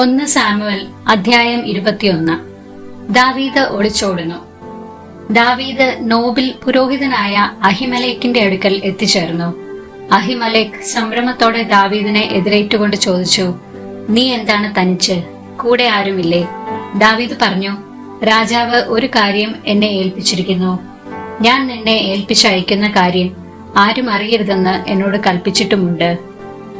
ഒന്ന് സാമുവൽ അധ്യായം ഇരുപത്തിയൊന്ന്. ദാവീദ് ഒളിച്ചോടുന്നു. ദാവീദ് നോബിൽ പുരോഹിതനായ അഹിമലേക്കിന്റെ അടുക്കൽ എത്തിച്ചേർന്നു. അഹിമലേഖ് സംരംഭത്തോടെ ദാവീദിനെ എതിരേറ്റുകൊണ്ട് ചോദിച്ചു നീ എന്താണ് തനിച്ച്? കൂടെ ആരുമില്ലേ? ദാവീദ് പറഞ്ഞു രാജാവ് ഒരു കാര്യം എന്നെ ഏൽപ്പിച്ചിരിക്കുന്നു. ഞാൻ നിന്നെ ഏൽപ്പിച്ചയക്കുന്ന കാര്യം ആരും അറിയരുതെന്ന് എന്നോട് കൽപ്പിച്ചിട്ടുമുണ്ട്.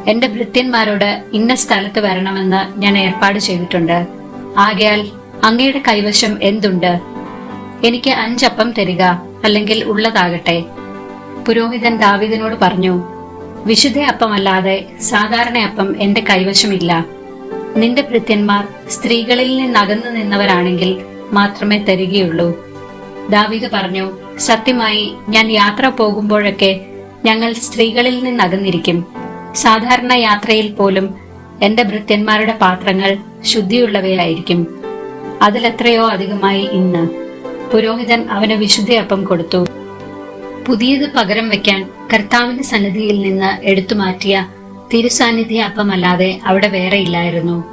എന്റെ ഭൃത്യന്മാരോട് ഇന്ന സ്ഥലത്ത് വരണമെന്ന് ഞാൻ ഏർപ്പാട് ചെയ്തിട്ടുണ്ട്. ആകയാൽ അങ്ങയുടെ കൈവശം എന്തുണ്ട്? എനിക്ക് അഞ്ചപ്പം തരിക അല്ലെങ്കിൽ ഉള്ളതാകട്ടെ. പുരോഹിതൻ ദാവിദിനോട് പറഞ്ഞു വിശുദ്ധ അപ്പമല്ലാതെ സാധാരണ അപ്പം എന്റെ കൈവശമില്ല. നിന്റെ ഭൃത്യന്മാർ സ്ത്രീകളിൽ നിന്നകന്നു നിന്നവരാണെങ്കിൽ മാത്രമേ തരികയുള്ളൂ. ദാവീദ് പറഞ്ഞു സത്യമായി ഞാൻ യാത്ര പോകുമ്പോഴൊക്കെ ഞങ്ങൾ സ്ത്രീകളിൽ നിന്നകന്നിരിക്കും. സാധാരണ യാത്രയിൽ പോലും എന്റെ ഭൃത്യന്മാരുടെ പാത്രങ്ങൾ ശുദ്ധിയുള്ളവയായിരിക്കും. അതിലെത്രയോ അധികമായി ഇന്ന് പുരോഹിതൻ അവന് വിശുദ്ധിയപ്പം കൊടുത്തു. പുതിയത് പകരം വെക്കാൻ കർത്താവിന്റെ സന്നിധിയിൽ നിന്ന് എടുത്തു മാറ്റിയ തിരുസാന്നിധ്യ അപ്പമല്ലാതെ അവിടെ വേറെ ഇല്ലായിരുന്നു.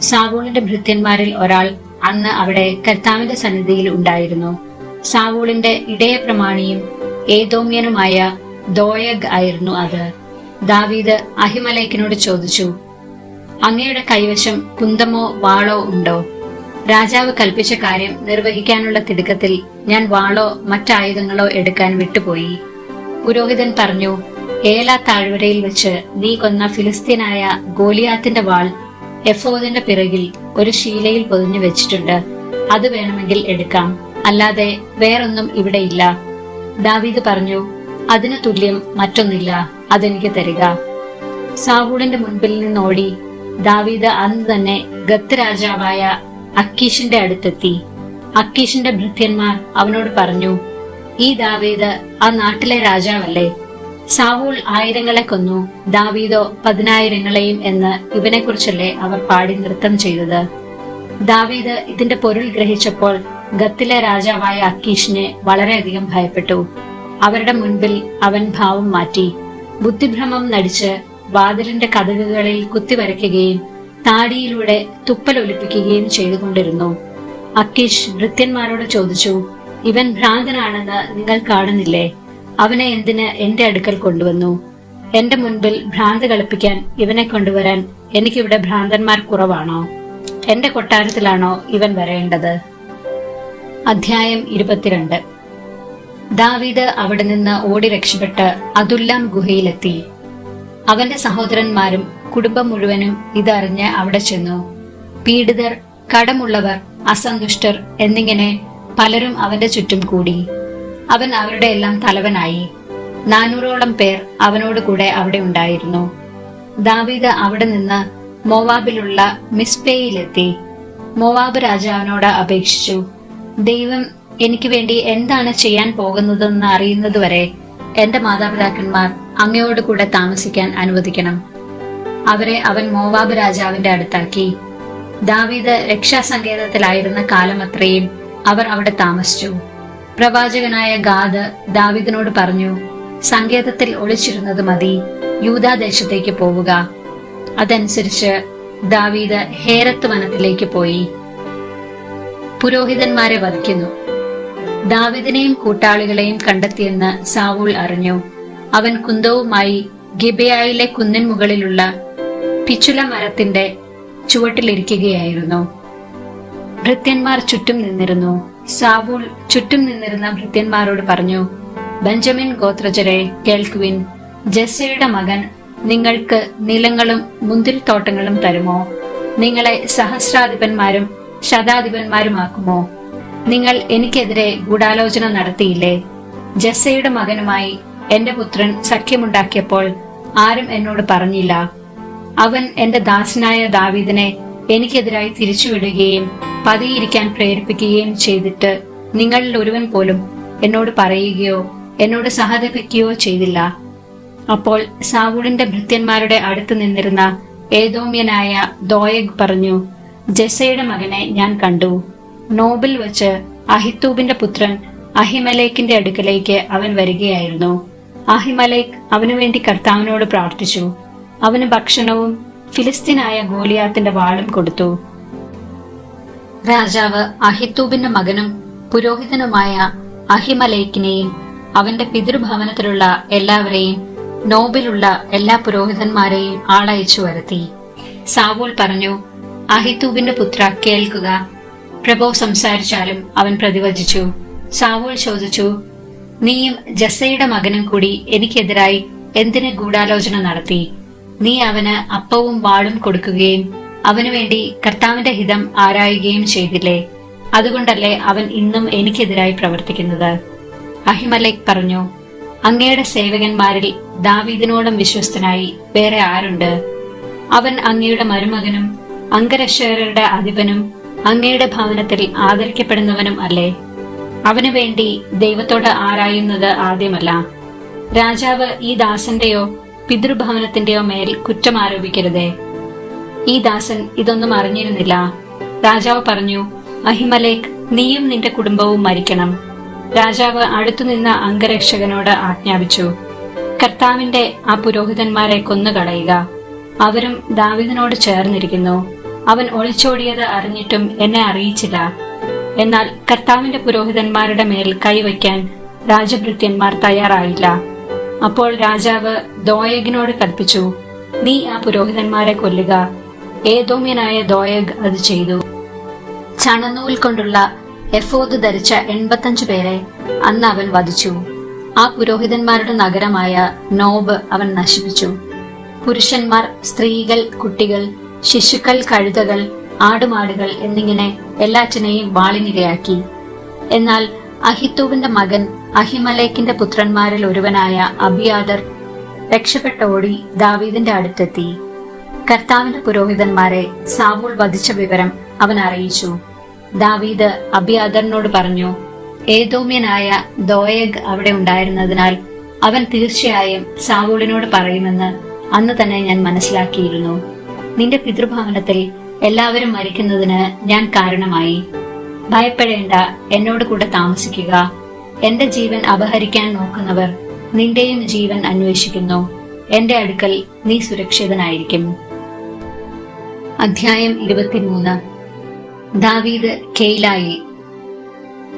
സാവൂളിന്റെ ഭൃത്യന്മാരിൽ ഒരാൾ അന്ന് അവിടെ കർത്താവിന്റെ സന്നിധിയിൽ ഉണ്ടായിരുന്നു. സാവൂളിന്റെ ഇടയ പ്രമാണിയും ഏതോമ്യനുമായ ദോയഗ് ആയിരുന്നു അത്. ദാവീദ് അഹിമലേക്കിനോട് ചോദിച്ചു അങ്ങയുടെ കൈവശം കുന്തമോ വാളോ ഉണ്ടോ? രാജാവ് കൽപ്പിച്ച കാര്യം നിർവഹിക്കാനുള്ള തിടുക്കത്തിൽ ഞാൻ വാളോ മറ്റായുധങ്ങളോ എടുക്കാൻ വിട്ടുപോയി. പുരോഹിതൻ പറഞ്ഞു ഏല താഴ്വരയിൽ വെച്ച് നീ കൊന്ന ഫിലിസ്തീനായ ഗോലിയാത്തിന്റെ വാൾ എഫോദിന്റെ പിറകിൽ ഒരു ശീലയിൽ പൊതിഞ്ഞു വെച്ചിട്ടുണ്ട്. അത് വേണമെങ്കിൽ എടുക്കാം. അല്ലാതെ വേറൊന്നും ഇവിടെയില്ല ദാവീദ് പറഞ്ഞു അതിന് തുല്യം മറ്റൊന്നില്ല. അതെനിക്ക് തരിക. സാവൂളിന്റെ മുൻപിൽ നിന്നോടി ദാവീദ് അന്ന് തന്നെ ഗത്ത് രാജാവായ അക്കീഷിന്റെ അടുത്തെത്തി. അക്കീഷിന്റെ ഭൃത്യന്മാർ അവനോട് പറഞ്ഞു ഈ ദാവീദ് ആ നാട്ടിലെ രാജാവല്ലേ? സാവൂൾ ആയിരങ്ങളെ കൊന്നു ദാവീദോ പതിനായിരങ്ങളെയും എന്ന് ഇവനെക്കുറിച്ചല്ലേ അവർ പാടി നൃത്തം ചെയ്തത്? ദാവീദ് ഇതിന്റെ പൊരുൾ ഗ്രഹിച്ചപ്പോൾ ഗത്തിലെ രാജാവായ അക്കീഷിനെ വളരെയധികം ഭയപ്പെട്ടു. അവരുടെ മുൻപിൽ അവൻ ഭാവം മാറ്റി. ബുദ്ധിഭ്രമം നടിച്ച് വാതിലിന്റെ കഥകുകളിൽ കുത്തിവരയ്ക്കുകയും താടിയിലൂടെ തുപ്പലൊലിപ്പിക്കുകയും ചെയ്തുകൊണ്ടിരുന്നു. അക്കീഷ് ഭൃത്യന്മാരോട് ചോദിച്ചു ഇവൻ ഭ്രാന്തനാണെന്ന് നിങ്ങൾ കാണുന്നില്ലേ? അവനെ എന്തിന് എന്റെ അടുക്കൽ കൊണ്ടുവന്നു? എന്റെ മുൻപിൽ ഭ്രാന്ത് കളിപ്പിക്കാൻ ഇവനെ കൊണ്ടുവരാൻ എനിക്കിവിടെ ഭ്രാന്തന്മാർ കുറവാണോ? എന്റെ കൊട്ടാരത്തിലാണോ ഇവൻ വരേണ്ടത്? അധ്യായം ഇരുപത്തിരണ്ട്. ദാവീദ് അവിടെ നിന്ന് ഓടി രക്ഷപ്പെട്ട് അതുല്ലാം ഗുഹയിലെത്തി. അവന്റെ സഹോദരന്മാരും കുടുംബം മുഴുവനും ഇതറിഞ്ഞ് അവിടെ ചെന്നു. പീഡിതർ കടമുള്ളവർ അസന്തുഷ്ടർ എന്നിങ്ങനെ പലരും അവന്റെ ചുറ്റും കൂടി. അവൻ അവരുടെ എല്ലാം തലവനായി. നാനൂറോളം പേർ അവനോട് കൂടെ അവിടെ ഉണ്ടായിരുന്നു. ദാവീദ് അവിടെ നിന്ന് മോവാബിലുള്ള മിസ്പേയിലെത്തി. മോവാബ് രാജാവിനോട് അപേക്ഷിച്ചു. ദൈവം എനിക്ക് വേണ്ടി എന്താണ് ചെയ്യാൻ പോകുന്നതെന്ന് അറിയുന്നതുവരെ എന്റെ മാതാപിതാക്കന്മാർ അങ്ങയോട് കൂടെ താമസിക്കാൻ അനുവദിക്കണം. അവരെ അവൻ മോവാബ് രാജാവിന്റെ അടുത്താക്കി. ദാവീദ് രക്ഷാസങ്കേതത്തിലായിരുന്ന കാലമത്രയും അവർ അവിടെ താമസിച്ചു. പ്രവാചകനായ ഗാദ് ദാവിദിനോട് പറഞ്ഞു സങ്കേതത്തിൽ ഒളിച്ചിരുന്നത് മതി യൂതാദേശത്തേക്ക് പോവുക. അതനുസരിച്ച് ദാവീദ് ഹേരത്ത് വനത്തിലേക്ക് പോയി. പുരോഹിതന്മാരെ വധിക്കുന്നു. ദാവിദിനെയും കൂട്ടാളികളെയും കണ്ടെത്തിയെന്ന് സാവൂൾ അറിഞ്ഞു. അവൻ കുന്തവുമായി ഗിബയായിലെ കുന്നിൻ മുകളിലുള്ള പിച്ചുല മരത്തിന്റെ ചുവട്ടിലിരിക്കുകയായിരുന്നു. ഭൃത്യന്മാർ ചുറ്റും നിന്നിരുന്നു. സാവൂൾ ചുറ്റും നിന്നിരുന്ന ഭൃത്യന്മാരോട് പറഞ്ഞു ബെഞ്ചമിൻ ഗോത്രജരെ കേൾക്കുവിൻ. ജസ്സയുടെ മകൻ നിങ്ങൾക്ക് നിലങ്ങളും മുന്തിരിത്തോട്ടങ്ങളും തരുമോ? നിങ്ങളെ സഹസ്രാധിപന്മാരും ശതാധിപന്മാരുമാക്കുമോ? നിങ്ങൾ എനിക്കെതിരെ ഗൂഢാലോചന നടത്തിയില്ലേ? ജസ്സയുടെ മകനുമായി എന്റെ പുത്രൻ സഖ്യമുണ്ടാക്കിയപ്പോൾ ആരും എന്നോട് പറഞ്ഞില്ല. അവൻ എന്റെ ദാസനായ ദാവീദിനെ എനിക്കെതിരായി തിരിച്ചുവിടുകയും പതിയിരിക്കാൻ പ്രേരിപ്പിക്കുകയും ചെയ്തിട്ട് നിങ്ങളിൽ ഒരുവൻ പോലും എന്നോട് പറയുകയോ എന്നോട് സഹതപിക്കുകയോ ചെയ്തില്ല. അപ്പോൾ സാവൂളിന്റെ ഭൃത്യന്മാരുടെ അടുത്ത് നിന്നിരുന്ന ഏതോമ്യനായ ദോയഗ് പറഞ്ഞു ജസയുടെ മകനെ ഞാൻ കണ്ടു. നോബിൽ വച്ച് അഹിത്തൂബിന്റെ പുത്രൻ അഹിമലേക്കിന്റെ അടുക്കലേക്ക് അവൻ വരികയായിരുന്നു. അഹിമലേക്ക് അവനു വേണ്ടി കർത്താവിനോട് പ്രാർത്ഥിച്ചു. അവന് ഭക്ഷണവും ഫിലിസ്തീനായ ഗോലിയാത്തിന്റെ വാളും കൊടുത്തു. രാജാവ് അഹിത്തൂബിന്റെ മകനും പുരോഹിതനുമായ അഹിമലേക്കിനെയും അവന്റെ പിതൃഭവനത്തിലുള്ള എല്ലാവരെയും നോബിലുള്ള എല്ലാ പുരോഹിതന്മാരെയും ആളയച്ചു വരുത്തി. സാവൂൾ പറഞ്ഞു അഹിത്തൂബിന്റെ പുത്ര കേൾക്കുക. പ്രഭോ സംസാരിച്ചാലും അവൻ പ്രതിവചിച്ചു. സാവോൾ ചോദിച്ചു നീയും ജസയുടെ മകനും കൂടി എനിക്കെതിരായി എന്തിന് ഗൂഢാലോചന നടത്തി? നീ അവന് അപ്പവും വാളും കൊടുക്കുകയും അവനു വേണ്ടി കർത്താവിന്റെ ഹിതം ആരായുകയും ചെയ്തില്ലേ? അതുകൊണ്ടല്ലേ അവൻ ഇന്നും എനിക്കെതിരായി പ്രവർത്തിക്കുന്നത്? അഹിമലേഖ് പറഞ്ഞു അങ്ങയുടെ സേവകന്മാരിൽ ദാവീദിനോടും വിശ്വസ്തനായി വേറെ ആരുണ്ട്? അവൻ അങ്ങയുടെ മരുമകനും അംഗരക്ഷകരുടെ അധിപനും അങ്ങയുടെ ഭവനത്തിൽ ആദരിക്കപ്പെടുന്നവനും അല്ലേ? അവനു വേണ്ടി ദൈവത്തോട് ആരായുന്നത് ആദ്യമല്ല. രാജാവ് ഈ ദാസന്റെയോ പിതൃഭവനത്തിന്റെയോ മേൽ കുറ്റം ആരോപിക്കരുതേ. ഈ ദാസൻ ഇതൊന്നും അറിഞ്ഞിരുന്നില്ല. രാജാവ് പറഞ്ഞു അഹിമലേഖ് നീയും നിന്റെ കുടുംബവും മരിക്കണം. രാജാവ് അടുത്തുനിന്ന അംഗരക്ഷകനോട് ആജ്ഞാപിച്ചു കർത്താവിന്റെ ആ പുരോഹിതന്മാരെ കൊന്നുകളയുക. അവരും ദാവിദിനോട് ചേർന്നിരിക്കുന്നു. അവൻ ഒളിച്ചോടിയത് അറിഞ്ഞിട്ടും എന്നെ അറിയിച്ചില്ല. എന്നാൽ കർത്താവിന്റെ പുരോഹിതന്മാരുടെ മേൽ കൈവയ്ക്കാൻ രാജഭൃത്യന്മാർ തയ്യാറായില്ല. അപ്പോൾ രാജാവ് ദോയഗിനോട് കൽപ്പിച്ചു നീ ആ പുരോഹിതന്മാരെ കൊല്ലുക. ഏതോമ്യനായ ദോയഗ് അത് ചെയ്തു. ചണനൂൽ കൊണ്ടുള്ള എഫോദ് ധരിച്ച എൺപത്തഞ്ചു പേരെ അന്ന് അവൻ വധിച്ചു. ആ പുരോഹിതന്മാരുടെ നഗരമായ നോബ് അവൻ നശിപ്പിച്ചു. പുരുഷന്മാർ സ്ത്രീകൾ കുട്ടികൾ ശിശുക്കൾ കഴുതകൾ ആടുമാടുകൾ എന്നിങ്ങനെ എല്ലാറ്റിനെയും വാളിനിരയാക്കി. എന്നാൽ അഹിത്തുവിന്റെ മകൻ അഹിമലേക്കിന്റെ പുത്രന്മാരിൽ ഒരുവനായ അബിയാദർ രക്ഷപ്പെട്ടോടി ദാവീദിന്റെ അടുത്തെത്തി. കർത്താവിന്റെ പുരോഹിതന്മാരെ സാവൂൾ വധിച്ച വിവരം അവൻ അറിയിച്ചു. ദാവീദ് അബിയാദറിനോട് പറഞ്ഞു ഏതോമ്യനായ ദോയഗ് അവിടെ ഉണ്ടായിരുന്നതിനാൽ അവൻ തീർച്ചയായും സാവൂളിനോട് പറയുമെന്ന് അന്ന് തന്നെ ഞാൻ മനസ്സിലാക്കിയിരുന്നു. നിന്റെ പിതൃഭവനത്തിൽ എല്ലാവരും മരിക്കുന്നതിന് ഞാൻ കാരണമായി. ഭയപ്പെടേണ്ട എന്നോട് കൂടെ താമസിക്കുക. എന്റെ ജീവൻ അപഹരിക്കാൻ നോക്കുന്നവർ നിന്റെയും ജീവൻ അന്വേഷിക്കുന്നു. എന്റെ അടുക്കൽ നീ സുരക്ഷിതനായിരിക്കും. അധ്യായം ഇരുപത്തിമൂന്ന്. ദാവീദ് കെയിലായി.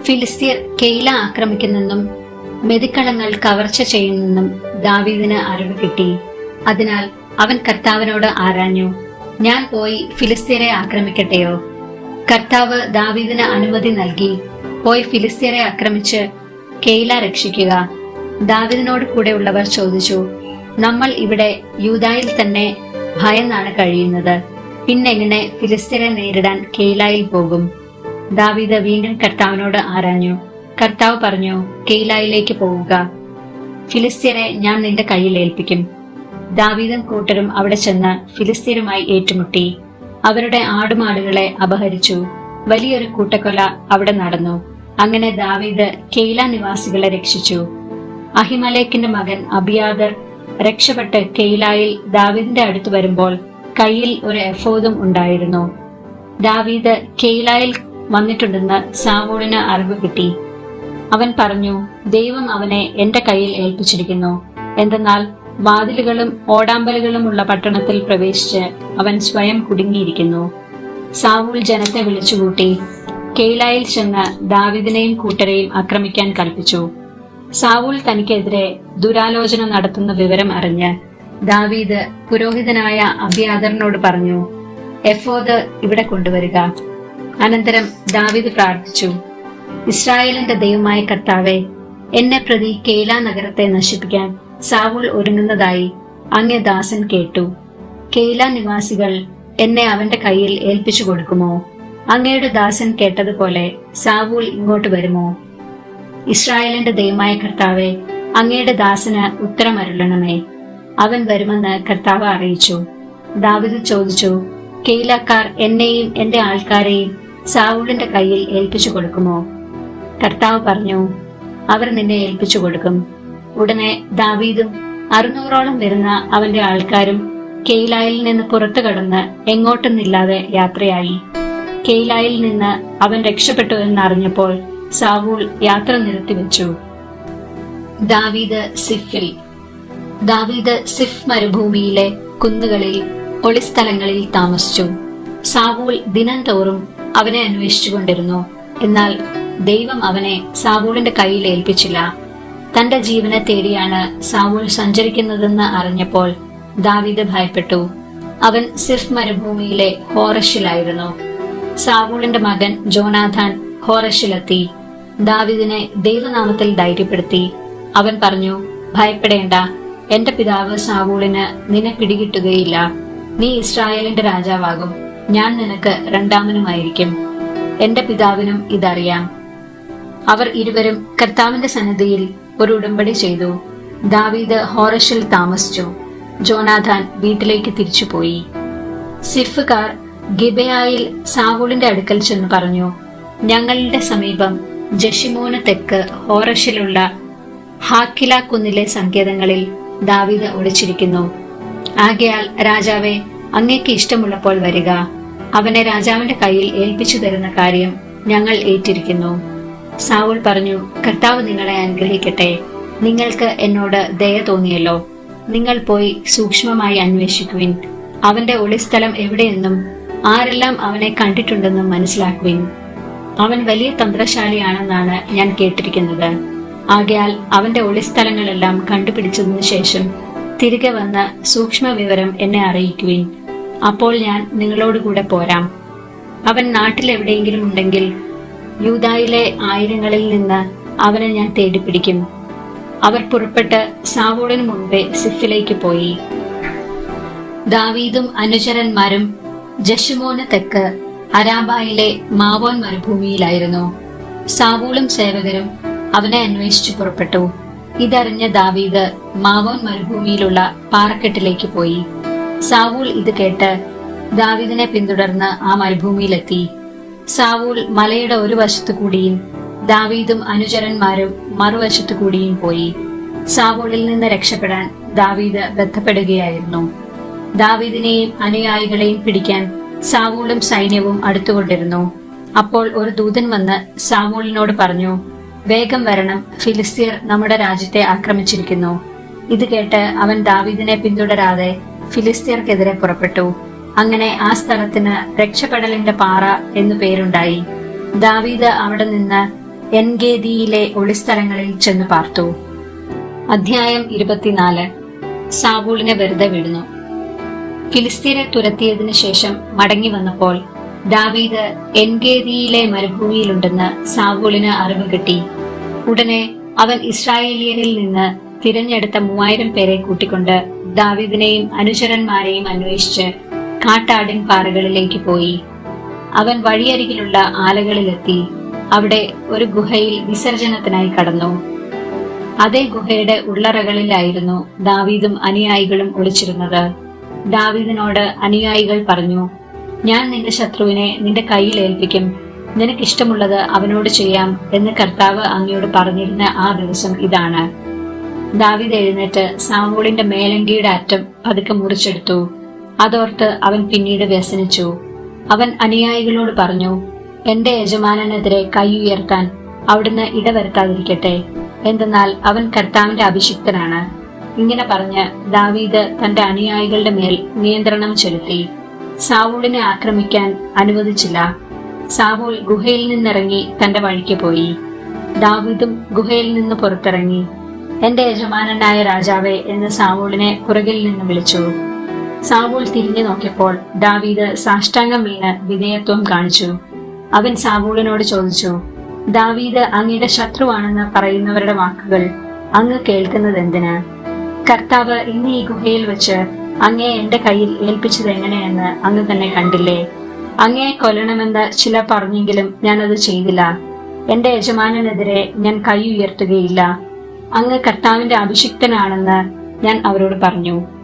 ഫിലിസ്തീർ കെയ്ല ആക്രമിക്കുന്നെന്നും മെതിക്കളങ്ങൾ കവർച്ച ചെയ്യുന്നെന്നും ദാവീദിന് അറിവ് കിട്ടി. അതിനാൽ അവൻ കർത്താവിനോട് ആരാഞ്ഞു ഞാൻ പോയി ഫിലിസ്തീനെ ആക്രമിക്കട്ടെയോ? കർത്താവ് ദാവീദിന് അനുമതി നൽകി. പോയി ഫിലിസ്തീനെ ആക്രമിച്ച് കെയില രക്ഷിക്കുക. ദാവീദിനോട് കൂടെയുള്ളവർ ചോദിച്ചു നമ്മൾ ഇവിടെ യൂതായിൽ തന്നെ ഭയന്നാണ് കഴിയുന്നത്. പിന്നെങ്ങനെ ഫിലിസ്തീനെ നേരിടാൻ കെയിലായിൽ പോകും? ദാവീദ് വീണ്ടും കർത്താവിനോട് ആരാഞ്ഞു. കർത്താവ് പറഞ്ഞു കെയിലായിലേക്ക് പോവുക. ഫിലിസ്തീനെ ഞാൻ നിന്റെ കയ്യിൽ ഏൽപ്പിക്കും. ദാവീദും കൂട്ടരും അവിടെ ചെന്ന് ഫിലിസ്തീനുമായി ഏറ്റുമുട്ടി. അവരുടെ ആടുമാടുകളെ അപഹരിച്ചു. വലിയൊരു കൂട്ടക്കൊല അവിടെ നടന്നു. അങ്ങനെ ദാവീദ് കെയ്ല നിവാസികളെ രക്ഷിച്ചു. അഹിമലേക്കിന്റെ മകൻ അബിയാദർ രക്ഷപ്പെട്ട് കെയ്ലായിൽ ദാവീദിന്റെ അടുത്ത് വരുമ്പോൾ കയ്യിൽ ഒരു എഫോദും ഉണ്ടായിരുന്നു. ദാവീദ് കെയ്ലായിൽ വന്നിട്ടുണ്ടെന്ന് സാവൂളിന് അറിവ് കിട്ടി. അവൻ പറഞ്ഞു ദൈവം അവനെ എന്റെ കയ്യിൽ ഏൽപ്പിച്ചിരിക്കുന്നു. എന്തെന്നാൽ വാതിലുകളും ഓടാമ്പലുകളുമുള്ള പട്ടണത്തിൽ പ്രവേശിച്ച് അവൻ സ്വയം കുടുങ്ങിയിരിക്കുന്നു. സാവൂൾ ജനത്തെ വിളിച്ചുകൂട്ടി കെയ്ലായിൽ ചെന്ന് ദാവിദിനെയും കൂട്ടരെയും ആക്രമിക്കാൻ കൽപ്പിച്ചു. സാവൂൾ തനിക്കെതിരെ ദുരാലോചന നടത്തുന്ന വിവരം അറിഞ്ഞ് ദാവീദ് പുരോഹിതനായ അബിയാദറിനോട് പറഞ്ഞു എഫോദ് ഇവിടെ കൊണ്ടുവരിക. അനന്തരം ദാവീദ് പ്രാർത്ഥിച്ചു ഇസ്രായേലിന്റെ ദൈവമായ കർത്താവെ എന്നെ പ്രതി കേല നഗരത്തെ നശിപ്പിക്കാൻ സാവൂൾ ഒരുങ്ങുന്നതായി അങ്ങേ ദാസൻ കേട്ടു. കേല നിവാസികൾ എന്നെ അവന്റെ കയ്യിൽ ഏൽപ്പിച്ചു കൊടുക്കുമോ? അങ്ങയുടെ ദാസൻ കേട്ടതുപോലെ സാവൂൾ ഇങ്ങോട്ട് വരുമോ? ഇസ്രായേലിന്റെ ദൈവമായ കർത്താവെ അങ്ങയുടെ ദാസന് ഉത്തരമരുളണമേ. അവൻ വരുമെന്ന് കർത്താവ് അറിയിച്ചു. ദാവിദ് ചോദിച്ചു കെയിലക്കാർ എന്നെയും എന്റെ ആൾക്കാരെയും സാവൂളിന്റെ കയ്യിൽ ഏൽപ്പിച്ചു കൊടുക്കുമോ? കർത്താവ് പറഞ്ഞു അവർ നിന്നെ ഏൽപ്പിച്ചു കൊടുക്കും. ഉടനെ ദാവീദും അറുന്നൂറോളം വരുന്ന അവന്റെ ആൾക്കാരും കെയിലായിൽ നിന്ന് പുറത്തു കടന്ന് എങ്ങോട്ടെന്നില്ലാതെ യാത്രയായി. കെയിലായിൽ നിന്ന് അവൻ രക്ഷപ്പെട്ടു എന്നറിഞ്ഞപ്പോൾ സാവൂൾ യാത്ര നിർത്തിവെച്ചു ദാവീദ് സിഫിൽ. ദാവീദ് സിഫ് മരുഭൂമിയിലെ കുന്നുകളിൽ ഒളിസ്ഥലങ്ങളിൽ താമസിച്ചു. സാവൂൾ ദിനം തോറും അവനെ അന്വേഷിച്ചുകൊണ്ടിരുന്നു. എന്നാൽ ദൈവം അവനെ സാവൂളിന്റെ കയ്യിൽ ഏൽപ്പിച്ചില്ല. തന്റെ ജീവനെ തേടിയാണ് സാവൂൾ സഞ്ചരിക്കുന്നതെന്ന് അറിഞ്ഞപ്പോൾ ദാവീദ് ഭയപ്പെട്ടു. അവൻ സിഫ് മരുഭൂമിയിലെ ഹോറഷിലായിരുന്നു. സാവൂളിന്റെ മകൻ ജോനാഥാൻ ഹോറഷിലെത്തി. ദാവിദിനെ ദൈവനാമത്തിൽ ധൈര്യപ്പെടുത്തി. അവൻ പറഞ്ഞു ഭയപ്പെടേണ്ട. എന്റെ പിതാവ് സാവൂളിന് നിന്നെ പിടികിട്ടുകയില്ല. നീ ഇസ്രായേലിന്റെ രാജാവാകും. ഞാൻ നിനക്ക് രണ്ടാമനുമായിരിക്കും. എന്റെ പിതാവിനും ഇതറിയാം. അവർ ഇരുവരും കർത്താവിന്റെ സന്നിധിയിൽ ഒരു ഉടമ്പടി ചെയ്തു. ദാവീദ് ഹോറഷിൽ താമസിച്ചു. ജോനാഥാൻ വീട്ടിലേക്ക് തിരിച്ചുപോയി സിഫുകാർ ഗിബയായിൽ സാവൂളിന്റെ അടുക്കൽ ചെന്ന് പറഞ്ഞു ഞങ്ങളുടെ സമീപം ജഷിമോന് തെക്ക് ഹോറഷിലുള്ള ഹാക്കില കുന്നിലെ സങ്കേതങ്ങളിൽ ദാവീദ് ഒളിച്ചിരിക്കുന്നു. ആകയാൽ രാജാവെ അങ്ങേക്ക് ഇഷ്ടമുള്ളപ്പോൾ വരിക. അവനെ രാജാവിന്റെ കയ്യിൽ ഏൽപ്പിച്ചു തരുന്ന കാര്യം ഞങ്ങൾ ഏറ്റിരിക്കുന്നു സാവുൾ പറഞ്ഞു കർത്താവ് നിങ്ങളെ അനുഗ്രഹിക്കട്ടെ. നിങ്ങൾക്ക് എന്നോട് ദയ തോന്നിയല്ലോ. നിങ്ങൾ പോയി സൂക്ഷ്മമായി അന്വേഷിക്കുവിൻ. അവന്റെ ഒളിസ്ഥലം എവിടെയെന്നും ആരെല്ലാം അവനെ കണ്ടിട്ടുണ്ടെന്നും മനസ്സിലാക്കുവിൻ. അവൻ വലിയ തന്ത്രശാലിയാണെന്നാണ് ഞാൻ കേട്ടിരിക്കുന്നത്. ആകയാൽ അവന്റെ ഒളിസ്ഥലങ്ങളെല്ലാം കണ്ടുപിടിച്ചതിനു ശേഷം തിരികെ വന്ന് സൂക്ഷ്മ വിവരം എന്നെ അറിയിക്കുവിൻ. അപ്പോൾ ഞാൻ നിങ്ങളോടുകൂടെ പോരാം. അവൻ നാട്ടിൽ എവിടെയെങ്കിലും ഉണ്ടെങ്കിൽ യൂതായിലെ ആയിരങ്ങളിൽ നിന്ന് അവനെ ഞാൻ തേടിപ്പിടിക്കും. അവർ പുറപ്പെട്ട് സാവോളിന് മുൻപേ സിഫിലേക്ക് പോയി. ദാവീദും അനുചരന്മാരും ജഷുമോന് തെക്ക് അരാബായിലെ മാവോൻ മരുഭൂമിയിലായിരുന്നു. സാവൂളും സേവകരും അവനെ അന്വേഷിച്ചു പുറപ്പെട്ടു. ഇതറിഞ്ഞ ദാവീദ് മാവോൻ മരുഭൂമിയിലുള്ള പാറക്കെട്ടിലേക്ക് പോയി. സാവൂൾ ഇത് കേട്ട് ദാവീദിനെ പിന്തുടർന്ന് ആ മരുഭൂമിയിലെത്തി. സാവൂൾ മലയുടെ ഒരു വശത്തു കൂടിയും ദാവീദും അനുചരന്മാരും മറുവശത്തു കൂടിയും പോയി. സാവൂളിൽ നിന്ന് രക്ഷപ്പെടാൻ ദാവീദ് ബന്ധപ്പെടുകയായിരുന്നു ദാവീദിനെയും അനുയായികളെയും പിടിക്കാൻ സാവൂളും സൈന്യവും അടുത്തുകൊണ്ടിരുന്നു. അപ്പോൾ ഒരു ദൂതൻ വന്ന് സാവൂളിനോട് പറഞ്ഞു വേഗം വരണം ഫിലിസ്തീർ നമ്മുടെ രാജ്യത്തെ ആക്രമിച്ചിരിക്കുന്നു. ഇത് കേട്ട് അവൻ ദാവീദിനെ പിന്തുടരാതെ ഫിലിസ്തീർക്കെതിരെ പുറപ്പെട്ടു. അങ്ങനെ ആ സ്ഥലത്തിന് രക്ഷപ്പെടലിന്റെ പാറ എന്നു പേരുണ്ടായി. ദാവീദ് അവിടെ നിന്ന് എൻഗേദിയിലെ ഒളിസ്ഥലങ്ങളിൽ ചെന്ന് പാർത്തു. അധ്യായം ഇരുപത്തിനാല്. സാവൂളിനെ വെറുതെ വിടുന്നു. ഫിലിസ്തീനെ തുരത്തിയതിനു ശേഷം മടങ്ങി വന്നപ്പോൾ ദാവീദ് എൻഗേദിയിലെ മരുഭൂമിയിലുണ്ടെന്ന് സാവൂളിന് അറിവ് കിട്ടി. ഉടനെ അവൻ ഇസ്രായേലിയനിൽ നിന്ന് തിരഞ്ഞെടുത്ത മൂവായിരം പേരെ കൂട്ടിക്കൊണ്ട് ദാവീദിനെയും അനുചരന്മാരെയും അന്വേഷിച്ച് കാട്ടാടിൻ പാറകളിലേക്ക് പോയി. അവൻ വഴിയരികിലുള്ള ആലകളിലെത്തി. അവിടെ ഒരു ഗുഹയിൽ വിസർജനത്തിനായി കടന്നു. അതേ ഗുഹയുടെ ഉള്ളറകളിലായിരുന്നു ദാവീദും അനുയായികളും ഒളിച്ചിരുന്നത്. ദാവീദിനോട് അനുയായികൾ പറഞ്ഞു ഞാൻ നിന്റെ ശത്രുവിനെ നിന്റെ കയ്യിൽ ഏൽപ്പിക്കും. നിനക്കിഷ്ടമുള്ളത് അവനോട് ചെയ്യാം എന്ന് കർത്താവ് അങ്ങയോട് പറഞ്ഞിരുന്ന ആ ദിവസം ഇതാണ്. ദാവിദ് എഴുന്നേറ്റ് സാമൂളിന്റെ മേലങ്കിയുടെ അറ്റം പതുക്കെ മുറിച്ചെടുത്തു. അതോർത്ത് അവൻ പിന്നീട് വ്യസനിച്ചു. അവൻ അനുയായികളോട് പറഞ്ഞു എന്റെ യജമാനനെതിരെ കൈ ഉയർത്താൻ അവിടുന്ന് ഇടവരുത്താതിരിക്കട്ടെ. എന്തെന്നാൽ അവൻ കർത്താവിന്റെ അഭിഷിക്തനാണ്. ഇങ്ങനെ പറഞ്ഞ് ദാവീദ് തന്റെ അനുയായികളുടെ മേൽ നിയന്ത്രണം ചെലുത്തി. സാവൂളിനെ ആക്രമിക്കാൻ അനുവദിച്ചില്ല. സാവൂൾ ഗുഹയിൽ നിന്നിറങ്ങി തന്റെ വഴിക്ക് പോയി. ദാവീദും ഗുഹയിൽ നിന്ന് പുറത്തിറങ്ങി. എന്റെ യജമാനനായ രാജാവേ എന്ന് സാവൂളിനെ പുറകിൽ നിന്ന് വിളിച്ചു. സാവൂൾ തിരിഞ്ഞു നോക്കിയപ്പോൾ ദാവീദ് സാഷ്ടാംഗം വീണ് വിധേയത്വം കാണിച്ചു. അവൻ സാവൂളിനോട് ചോദിച്ചു ദാവീദ് അങ്ങയുടെ ശത്രുവാണെന്ന് പറയുന്നവരുടെ വാക്കുകൾ അങ്ങ് കേൾക്കുന്നത് എന്തിന് കർത്താവ് ഇന്ന് ഈ ഗുഹയിൽ വെച്ച് അങ്ങയെ എന്റെ കയ്യിൽ ഏൽപ്പിച്ചത് എങ്ങനെയെന്ന് അങ്ങ് തന്നെ കണ്ടില്ലേ? അങ്ങയെ കൊല്ലണമെന്ന് ചില പറഞ്ഞെങ്കിലും അത് ചെയ്തില്ല. എന്റെ യജമാനനെതിരെ ഞാൻ കൈ ഉയർത്തുകയില്ല. അങ്ങ് കർത്താവിന്റെ അഭിഷിക്തനാണെന്ന് ഞാൻ അവരോട് പറഞ്ഞു.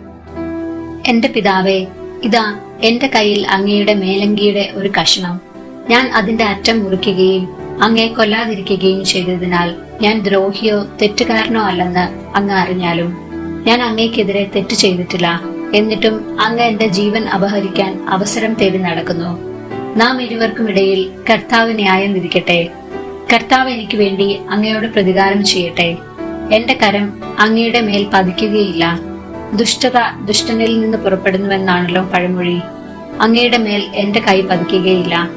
എന്റെ പിതാവേ ഇതാ എന്റെ കയ്യിൽ അങ്ങയുടെ മേലങ്കിയുടെ ഒരു കഷ്ണം. ഞാൻ അതിന്റെ അറ്റം മുറിക്കുകയും അങ്ങേ കൊല്ലാതിരിക്കുകയും ചെയ്തതിനാൽ ഞാൻ ദ്രോഹിയോ തെറ്റുകാരനോ അല്ലെന്ന് അങ്ങ് അറിഞ്ഞാലും ഞാൻ അങ്ങേക്കെതിരെ തെറ്റ് ചെയ്തിട്ടില്ല. എന്നിട്ടും അങ്ങ് എന്റെ ജീവൻ അപഹരിക്കാൻ അവസരം തേടി നടക്കുന്നു. നാം ഇരുവർക്കും ഇടയിൽ കർത്താവ് ന്യായം വിധിക്കട്ടെ. കർത്താവ് എനിക്ക് വേണ്ടി അങ്ങയോട് പ്രതികാരം ചെയ്യട്ടെ. എന്റെ കരം അങ്ങയുടെ മേൽ പതിക്കുകയില്ല. ദുഷ്ടത ദുഷ്ടനിൽ നിന്ന് പുറപ്പെടുന്നുവെന്നാണല്ലോ പഴമൊഴി. അങ്ങയുടെ മേൽ എന്റെ കൈ പതിക്കുകയില്ല.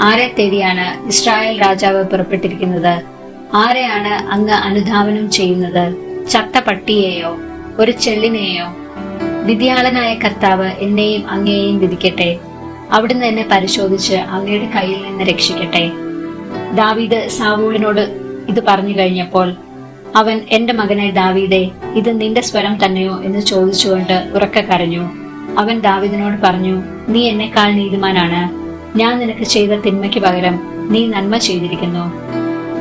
ആരെ തേടിയാണ് ഇസ്രായേൽ രാജാവ് പുറപ്പെട്ടിരിക്കുന്നത്? ആരെയാണ് അങ്ങ് അനുധാവനം ചെയ്യുന്നത്? ചത്ത പട്ടിയെയോ ഒരു ചെള്ളിനെയോ? വിധിയാളനായ കർത്താവ് എന്നെയും അങ്ങയെയും വിധിക്കട്ടെ. അവിടുന്ന് എന്നെ പരിശോധിച്ച് അങ്ങയുടെ കയ്യിൽ നിന്ന് രക്ഷിക്കട്ടെ. ദാവീദ് സാവൂളിനോട് ഇത് പറഞ്ഞു കഴിഞ്ഞപ്പോൾ അവൻ എന്റെ മകനെ ദാവീദെ ഇത് നിന്റെ സ്വരം തന്നെയോ എന്ന് ചോദിച്ചുകൊണ്ട് ഉറക്ക കരഞ്ഞു. അവൻ ദാവീദിനോട് പറഞ്ഞു നീ എന്നെക്കാൾ നീതിമാനാണ്. ഞാൻ നിനക്ക് ചെയ്ത തിന്മയ്ക്ക് പകരം നീ നന്മ ചെയ്തിരിക്കുന്നു.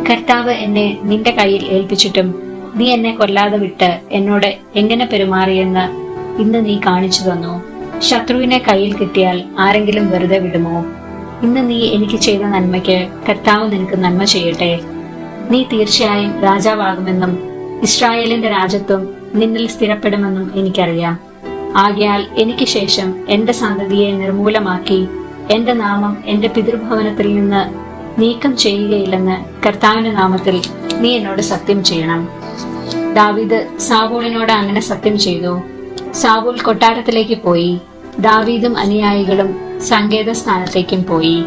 കർത്താവ് എന്നെ നിന്റെ കയ്യിൽ ഏൽപ്പിച്ചിട്ടും നീ എന്നെ കൊല്ലാതെ വിട്ട് എന്നോട് എങ്ങനെ പെരുമാറിയെന്ന് ഇന്ന് നീ കാണിച്ചു തന്നു. ശത്രുവിനെ കയ്യിൽ കിട്ടിയാൽ ആരെങ്കിലും വെറുതെ വിടുമോ? ഇന്ന് നീ എനിക്ക് ചെയ്ത നന്മയ്ക്ക് കർത്താവ് നിനക്ക് നന്മ ചെയ്യട്ടെ. നീ തീർച്ചയായും രാജാവാകുമെന്നും ഇസ്രായേലിന്റെ രാജ്യത്വം നിന്നിൽ സ്ഥിരപ്പെടുമെന്നും എനിക്കറിയാം. ആകയാൽ എനിക്ക് ശേഷം എന്റെ സന്തതിയെ നിർമൂലമാക്കി എന്റെ നാമം എന്റെ പിതൃഭവനത്തിൽ നിന്ന് നീക്കം ചെയ്യുകയില്ലെന്ന് കർത്താവിന്റെ നാമത്തിൽ നീ എന്നോട് സത്യം ചെയ്യണം. ദാവീദ് സാവൂളിനോട് അങ്ങനെ സത്യം ചെയ്തു. സാവൂൾ കൊട്ടാരത്തിലേക്ക് പോയി. ദാവീദും അനുയായികളും സങ്കേത സ്ഥാനത്തേക്കും പോയി.